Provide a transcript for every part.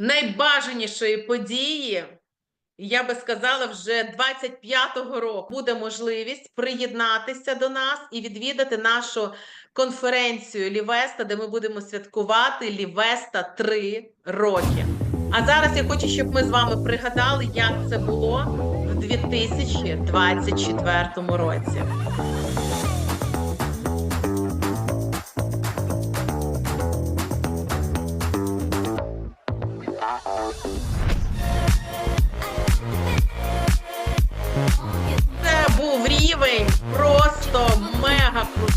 найбажанішої події, я би сказала, вже 25-го року буде можливість приєднатися до нас і відвідати нашу конференцію Лівеста, де ми будемо святкувати Лівеста 3 роки. А зараз я хочу, щоб ми з вами пригадали, як це було в 2024 році.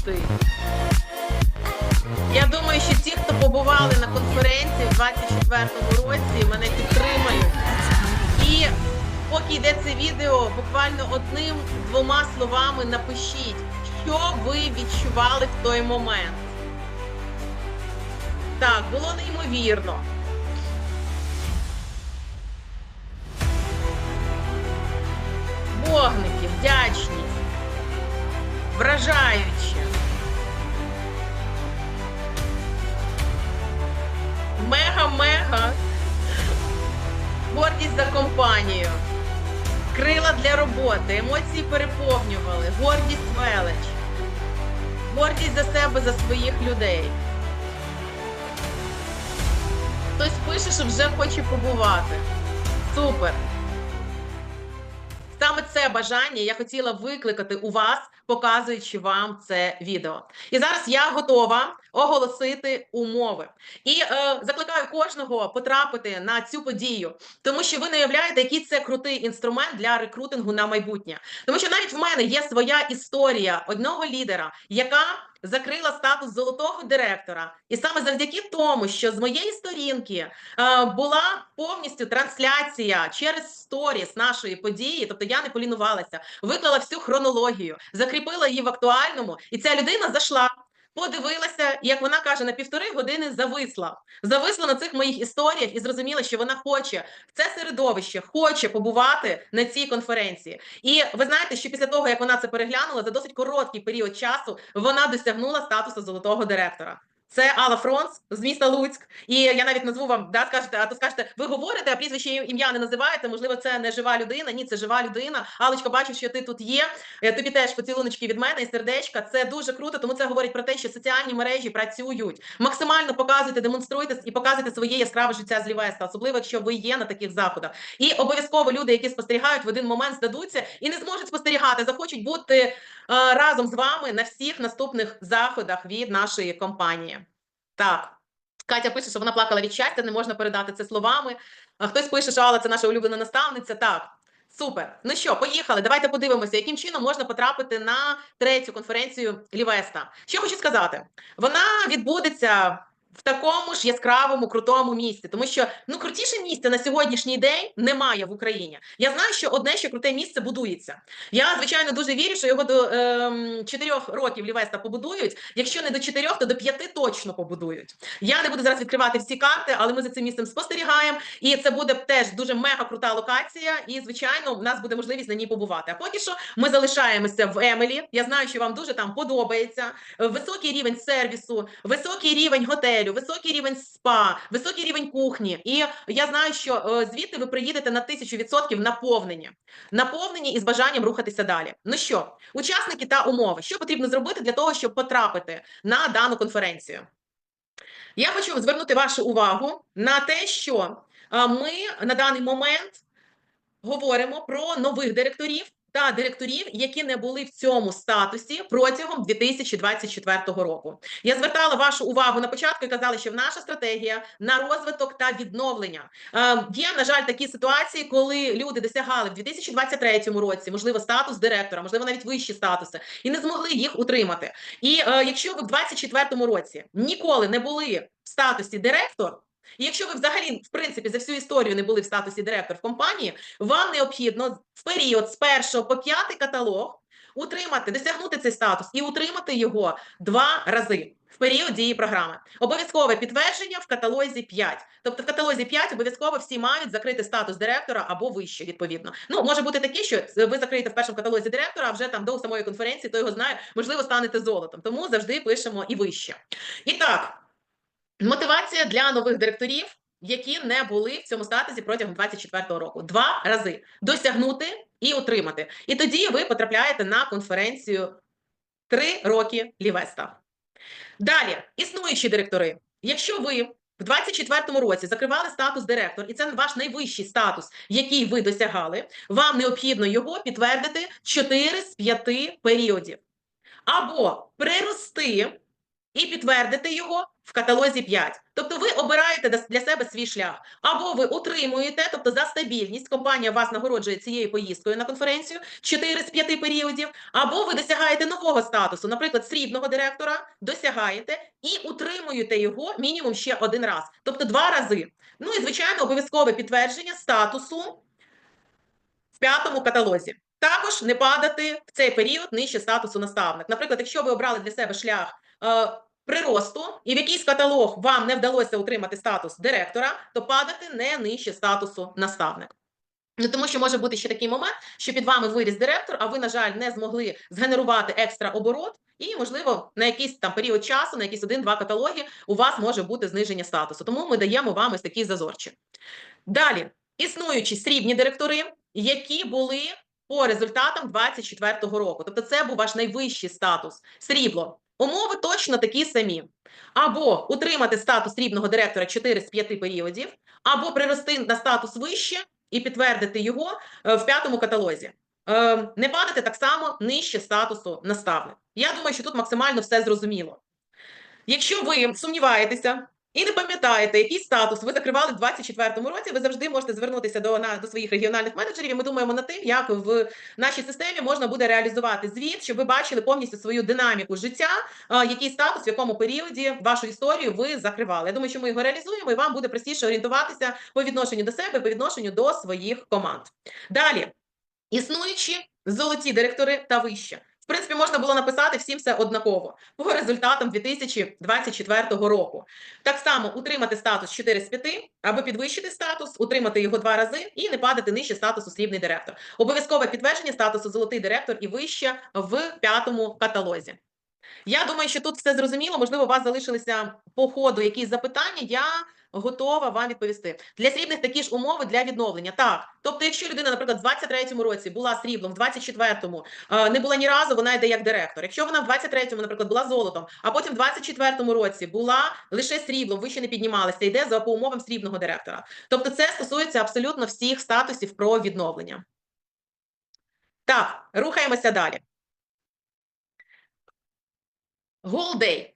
Крутий. Я думаю, що ті, хто побували на конференції в 24-му році, мене підтримають. І поки йде це відео, буквально одним-двома словами напишіть, що ви відчували в той момент. Так, було неймовірно. Вогники, вдячність, вражаюче. Мега-мега. Гордість за компанію. Крила для роботи, емоції переповнювали, гордість велич. Гордість за себе, за своїх людей. Хтось пише, що вже хоче побувати. Супер! Саме це бажання я хотіла викликати у вас, показуючи вам це відео. І зараз я готова оголосити умови. І е, закликаю кожного потрапити на цю подію, тому що ви не уявляєте, який це крутий інструмент для рекрутингу на майбутнє. Тому що навіть в мене є своя історія одного лідера, яка закрила статус золотого директора, і саме завдяки тому, що з моєї сторінки е, була повністю трансляція через сторіс нашої події, тобто я не полінувалася, виклала всю хронологію, закріпила її в актуальному, і ця людина зайшла. Подивилася, як вона каже, на півтори години зависла. Зависла на цих моїх історіях і зрозуміла, що вона хоче в це середовище, хоче побувати на цій конференції. І ви знаєте, що після того, як вона це переглянула, за досить короткий період часу вона досягнула статусу золотого директора. Це Алла Фронс з міста Луцьк. І я навіть назву вам, да, скажете, а то скажете, ви говорите, а прізвище ім'я не називаєте. Можливо, це не жива людина. Ні, це жива людина. Алочка, бачу, що ти тут є. Е, Тобі теж поцілуночки від мене і сердечка. Це дуже круто, тому це говорить про те, що соціальні мережі працюють. Максимально показуйте, демонструйте і показуйте своє яскраве життя з Лівеста, особливо якщо ви є на таких заходах. І обов'язково люди, які спостерігають, в один момент здадуться і не зможуть спостерігати, захочуть бути е, разом з вами на всіх наступних заходах від нашої компанії. Так. Катя пише, що вона плакала від щастя, не можна передати це словами. Хтось пише, що Алла це наша улюблена наставниця. Так, супер. Ну що, поїхали. Давайте подивимося, яким чином можна потрапити на третю конференцію Лівеста. Що хочу сказати, вона відбудеться. В такому ж яскравому крутому місці, тому що ну крутіше місця на сьогоднішній день немає в Україні. Я знаю, що одне ще круте місце будується. Я звичайно дуже вірю, що його до ем, чотирьох років Лівеста побудують. Якщо не до чотирьох, то до п'яти точно побудують. Я не буду зараз відкривати всі карти, але ми за цим місцем спостерігаємо. І це буде теж дуже мега крута локація. І звичайно, в нас буде можливість на ній побувати. А поки що ми залишаємося в Емелі. Я знаю, що вам дуже там подобається. Високий рівень сервісу, високий рівень готелю, високий рівень спа, високий рівень кухні. І я знаю, що е, звідти ви приїдете на тисячу відсотків наповнені. Наповнені і з бажанням рухатися далі. Ну що, учасники та умови, що потрібно зробити для того, щоб потрапити на дану конференцію? Я хочу звернути вашу увагу на те, що е, ми на даний момент говоримо про нових директорів та директорів, які не були в цьому статусі протягом 2024 року. Я звертала вашу увагу на початку і казала, що наша стратегія на розвиток та відновлення Е, є. На жаль, такі ситуації, коли люди досягали в 2023 році, можливо, статус директора, можливо, навіть вищі статуси, і не змогли їх утримати. І е, якщо ви в 2024 році ніколи не були в статусі директор. І якщо ви взагалі, в принципі, за всю історію не були в статусі директор в компанії, вам необхідно в період з першого по п'ятий каталог утримати, досягнути цей статус і утримати його два рази в період дії програми. Обов'язкове підтвердження в каталозі 5. Тобто в каталозі 5 обов'язково всі мають закрити статус директора або вище, відповідно. Ну, може бути таке, що ви закриєте в першому каталозі директора, а вже там до самої конференції, то його знає, можливо, станете золотом. Тому завжди пишемо і вище. І так. Мотивація для нових директорів. які не були в цьому статусі протягом 24-го року. Два рази досягнути і отримати. І тоді ви потрапляєте на конференцію три роки Лівеста. Далі, існуючі директори. Якщо ви в 24-му році закривали статус директор, і це ваш найвищий статус, який ви досягали, вам необхідно його підтвердити 4 з 5 періодів. Або прирости і підтвердити його в каталозі 5. Тобто ви обираєте для себе свій шлях, або ви утримуєте, тобто за стабільність, компанія вас нагороджує цією поїздкою на конференцію 4 з 5 періодів, або ви досягаєте нового статусу, наприклад, срібного директора, досягаєте і утримуєте його мінімум ще один раз, тобто два рази. Ну і звичайно, обов'язкове підтвердження статусу в п'ятому каталозі. Також не падати в цей період нижче статусу наставник. Наприклад, якщо ви обрали для себе шлях приросту, і в якийсь каталог вам не вдалося утримати статус директора, то падати не нижче статусу наставник. Ну, тому що може бути ще такий момент, що під вами виріс директор, а ви, на жаль, не змогли згенерувати екстра оборот, і, можливо, на якийсь там період часу, на якісь один-два каталоги, у вас може бути зниження статусу. Тому ми даємо вам ось такі зазорчі. Далі, існуючі срібні директори, які були по результатам 24-го року. Тобто, це був ваш найвищий статус срібло. Умови точно такі самі. Або утримати статус рівного директора 4 з 5 періодів, або прирости на статус вище і підтвердити його е, в п'ятому каталозі. Е, Не падати так само нижче статусу наставник. Я думаю, що тут максимально все зрозуміло. Якщо ви сумніваєтеся і не пам'ятаєте, який статус ви закривали в 2024 році, ви завжди можете звернутися до, на, до своїх регіональних менеджерів. І ми думаємо над тим, як в нашій системі можна буде реалізувати звіт, щоб ви бачили повністю свою динаміку життя, який статус, в якому періоді вашу історію ви закривали. Я думаю, що ми його реалізуємо, і вам буде простіше орієнтуватися по відношенню до себе, по відношенню до своїх команд. Далі існуючі золоті директори та вище. В принципі, можна було написати всім все однаково по результатам 2024 року. Так само утримати статус 4 з 5, або підвищити статус, утримати його два рази і не падати нижче статусу срібний директор. Обов'язкове підтвердження статусу золотий директор і вище в п'ятому каталозі. Я думаю, що тут все зрозуміло. Можливо, у вас залишилися по ходу якісь запитання. Я готова вам відповісти. Для срібних такі ж умови для відновлення. Так, тобто, якщо людина, наприклад, в 23-му році була сріблом, в 24-му е, не була ні разу, вона йде як директор. Якщо вона в 23-му, наприклад, була золотом, а потім в 24-му році була лише сріблом, вище не піднімалася, йде за по умовам срібного директора. Тобто, це стосується абсолютно всіх статусів про відновлення. Так, рухаємося далі. Голдей.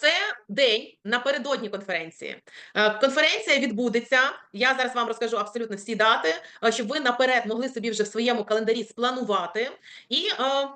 Це день напередодні конференції. Е, Конференція відбудеться. Я зараз вам розкажу абсолютно всі дати, е, щоб ви наперед могли собі вже в своєму календарі спланувати і е,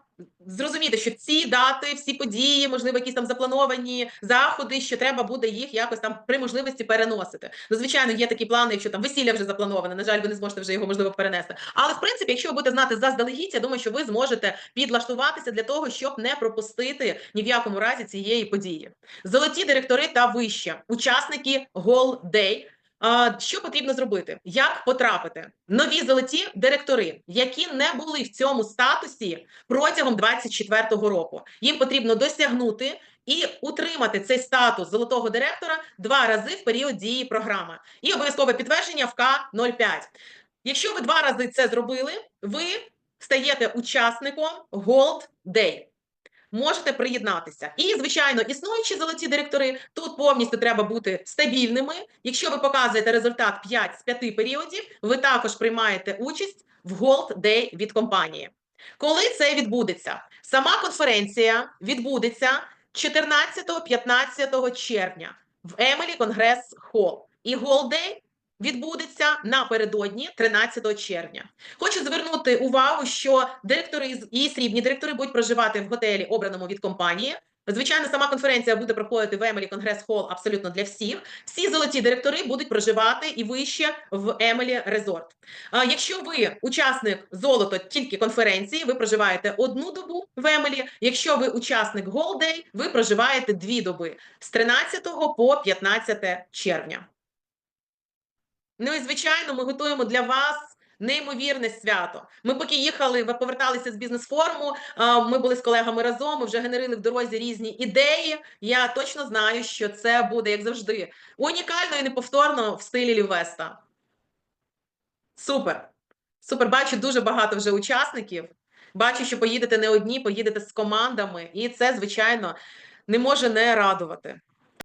зрозуміти, що ці дати, всі події, можливо, якісь там заплановані заходи, що треба буде їх якось там при можливості переносити. Ну, звичайно, є такі плани, якщо там весілля вже заплановане. На жаль, ви не зможете вже його можливо перенести. Але в принципі, якщо ви будете знати заздалегідь, я думаю, що ви зможете підлаштуватися для того, щоб не пропустити ні в якому разі цієї події. Золоті директори та вище, учасники. А, Що потрібно зробити? Як потрапити? Нові золоті директори, які не були в цьому статусі протягом 24-го року. Їм потрібно досягнути і утримати цей статус золотого директора два рази в період дії програми. І обов'язкове підтвердження в К05. Якщо ви два рази це зробили, ви стаєте учасником Gold Day можете приєднатися. І, звичайно, існуючі золоті директори тут повністю треба бути стабільними. Якщо ви показуєте результат 5 з 5 періодів, ви також приймаєте участь в Gold Day від компанії. Коли це відбудеться? Сама конференція відбудеться 14-15 червня в Емелі Конгрес Холл. І Day відбудеться напередодні 13 червня. Хочу звернути увагу, що директори і срібні директори будуть проживати в готелі, обраному від компанії. Звичайно, сама конференція буде проходити в Емелі Конгрес Холл абсолютно для всіх. Всі золоті директори будуть проживати і вище в Емелі Резорт. Якщо ви учасник золото тільки конференції, ви проживаєте одну добу в Емелі. Якщо ви учасник Day, ви проживаєте дві доби з 13 по 15 червня. Ну і звичайно, ми готуємо для вас неймовірне свято. Ми поки їхали, ви поверталися з бізнес-форуму. Ми були з колегами разом. Ми вже генерили в дорозі різні ідеї. Я точно знаю, що це буде як завжди унікально і неповторно в стилі Лівеста. Супер. Супер. Бачу дуже багато вже учасників. Бачу, що поїдете не одні, поїдете з командами, і це, звичайно, не може не радувати.